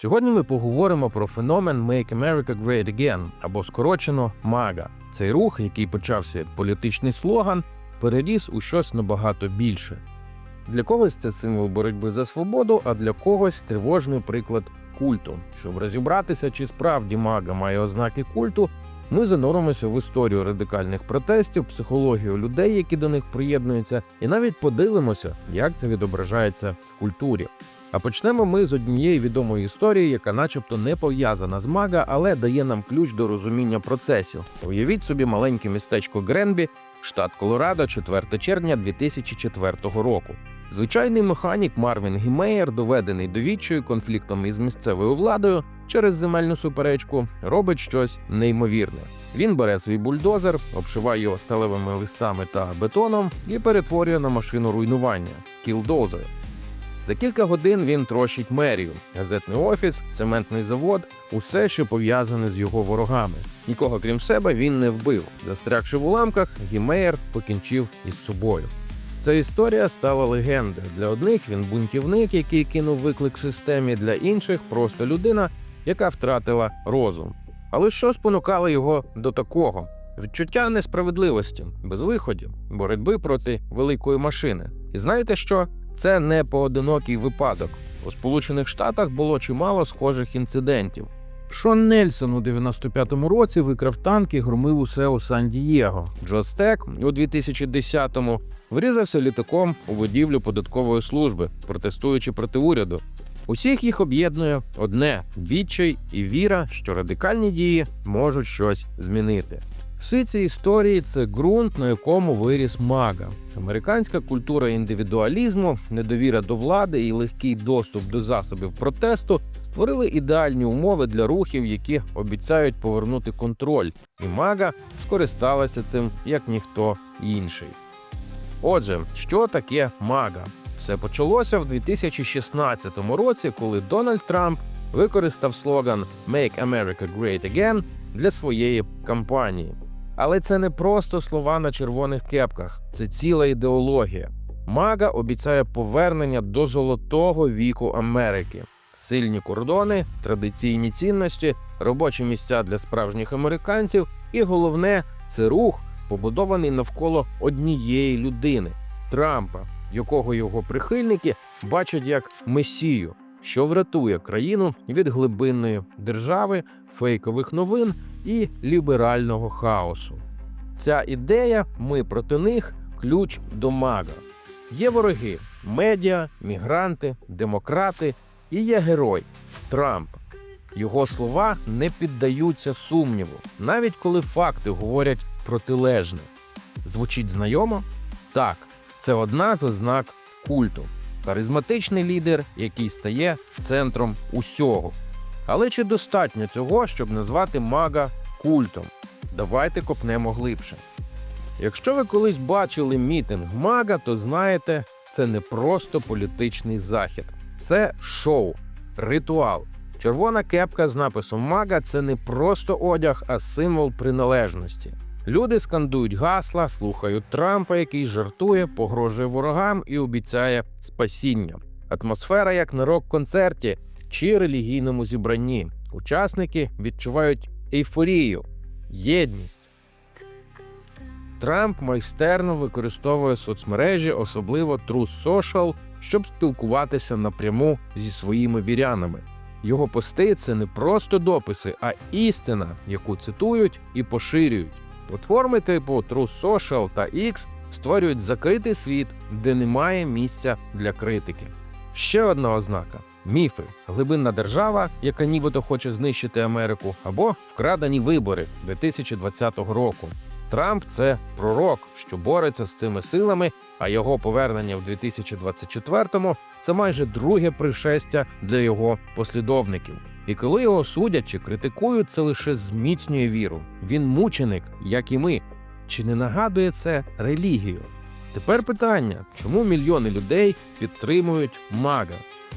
Сьогодні ми поговоримо про феномен Make America Great Again або скорочено MAGA. Цей рух, який почався як політичний слоган, переріс у щось набагато більше. Для когось це символ боротьби за свободу, а для когось тривожний приклад культу. Щоб розібратися, чи справді мага має ознаки культу, ми зануримося в історію радикальних протестів, психологію людей, які до них приєднуються, і навіть подивимося, як це відображається в культурі. А почнемо ми з однієї відомої історії, яка, начебто, не пов'язана з мага, але дає нам ключ до розуміння процесів. Уявіть собі маленьке містечко Гренбі, штат Колорадо, 4 червня 2004 року. Звичайний механік Марвін Гімеєр, доведений до відчаю конфліктом із місцевою владою через земельну суперечку, робить щось неймовірне. Він бере свій бульдозер, обшиває його сталевими листами та бетоном і перетворює на машину руйнування кілдозер. За кілька годин він трощить мерію, газетний офіс, цементний завод, усе, що пов'язане з його ворогами. Нікого крім себе він не вбив. Застрягши в уламках, Гімеєр покінчив із собою. Ця історія стала легендою. Для одних він бунтівник, який кинув виклик системі, для інших просто людина, яка втратила розум. Але що спонукало його до такого? Відчуття несправедливості, безвиходів, боротьби проти великої машини. І знаєте що? Це не поодинокий випадок. У Сполучених Штатах було чимало схожих інцидентів. Шон Нельсон у 95-му році викрав танк і громив усе у Сан-Дієго. Джо Стек у 2010-му врізався літаком у будівлю податкової служби, протестуючи проти уряду. Усіх їх об'єднує одне відчай і віра, що радикальні дії можуть щось змінити. Всі ці історії це ґрунт, на якому виріс мага. Американська культура індивідуалізму, недовіра до влади і легкий доступ до засобів протесту створили ідеальні умови для рухів, які обіцяють повернути контроль, і мага скористалася цим як ніхто інший. Отже, що таке мага? Все почалося в 2016 році, коли Дональд Трамп використав слоган «Make America Great Again» для своєї кампанії. Але це не просто слова на червоних кепках, це ціла ідеологія. Мага обіцяє повернення до золотого віку Америки, сильні кордони, традиційні цінності, робочі місця для справжніх американців, і головне це рух, побудований навколо однієї людини Трампа, якого його прихильники бачать як месію, що врятує країну від глибинної держави, фейкових новин і ліберального хаосу. Ця ідея ми проти них ключ до мага. Є вороги медіа, мігранти, демократи і є герой Трамп. Його слова не піддаються сумніву, навіть коли факти говорять протилежне. Звучить знайомо? Так, це одна з ознак культу. Харизматичний лідер, який стає центром усього. Але чи достатньо цього, щоб назвати мага культом? Давайте копнемо глибше. Якщо ви колись бачили мітинг мага, то знаєте, це не просто політичний захід, це шоу, ритуал. Червона кепка з написом Мага це не просто одяг, а символ приналежності. Люди скандують гасла, слухають Трампа, який жартує, погрожує ворогам і обіцяє спасіння. Атмосфера як на рок-концерті чи релігійному зібранні. Учасники відчувають ейфорію, єдність. Трамп майстерно використовує соцмережі, особливо Truth Social, щоб спілкуватися напряму зі своїми вірянами. Його пости це не просто дописи, а істина, яку цитують і поширюють. Платформи типу True Social та X створюють закритий світ, де немає місця для критики. Ще одна ознака: міфи, глибинна держава, яка нібито хоче знищити Америку, або вкрадені вибори 2020 року. Трамп це пророк, що бореться з цими силами, а його повернення в 2024-му – це майже друге пришестя для його послідовників. І коли його судять чи критикують, це лише зміцнює віру. Він мученик, як і ми. Чи не нагадує це релігію? Тепер питання: чому мільйони людей підтримують мага?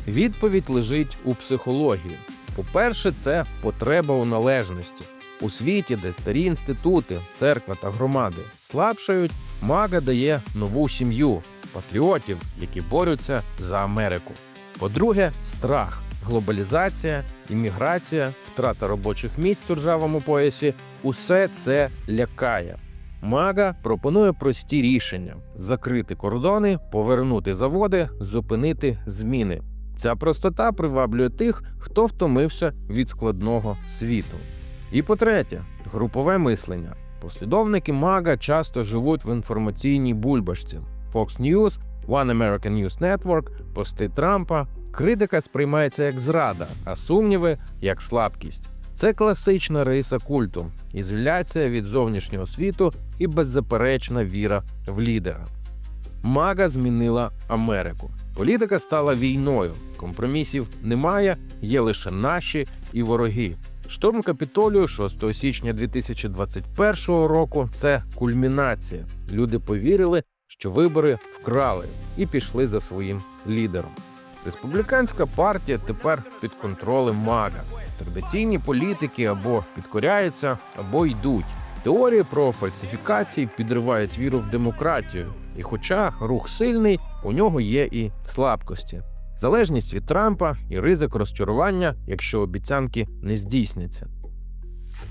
Відповідь лежить у психології. По-перше, це потреба у належності. У світі, де старі інститути, церква та громади слабшають, мага дає нову сім'ю, патріотів, які борються за Америку. По-друге, страх. глобалізація, імміграція, втрата робочих місць у ржавому поясі усе це лякає. Мага пропонує прості рішення: закрити кордони, повернути заводи, зупинити зміни. Ця простота приваблює тих, хто втомився від складного світу. І по-третє, групове мислення. Послідовники Мага часто живуть в інформаційній бульбашці. Fox News, One American News Network, пости Трампа. Критика сприймається як зрада, а сумніви як слабкість. Це класична риса культу, ізоляція від зовнішнього світу і беззаперечна віра в лідера. Мага змінила Америку. Політика стала війною. Компромісів немає, є лише наші і вороги. Штурм капітолію 6 січня 2021 року це кульмінація. Люди повірили, що вибори вкрали і пішли за своїм лідером. Республіканська партія тепер під контролем мага. Традиційні політики або підкоряються, або йдуть. Теорії про фальсифікації підривають віру в демократію. І хоча рух сильний, у нього є і слабкості. Залежність від Трампа і ризик розчарування, якщо обіцянки не здійсняться.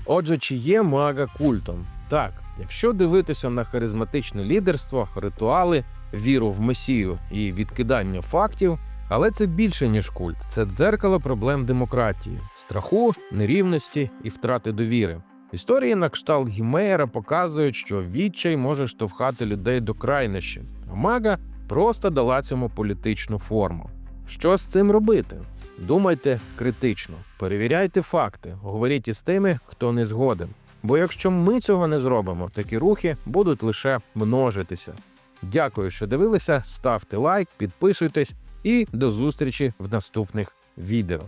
Отже, чи є мага культом? Так, якщо дивитися на харизматичне лідерство, ритуали, віру в месію і відкидання фактів, але це більше ніж культ. Це дзеркало проблем демократії, страху, нерівності і втрати довіри. Історії на кшталт Гімеєра показують, що відчай може штовхати людей до крайнощів, а мага просто дала цьому політичну форму. Що з цим робити? Думайте критично, перевіряйте факти, говоріть із тими, хто не згоден. Бо якщо ми цього не зробимо, такі рухи будуть лише множитися. Дякую, що дивилися. Ставте лайк, підписуйтесь і до зустрічі в наступних відео.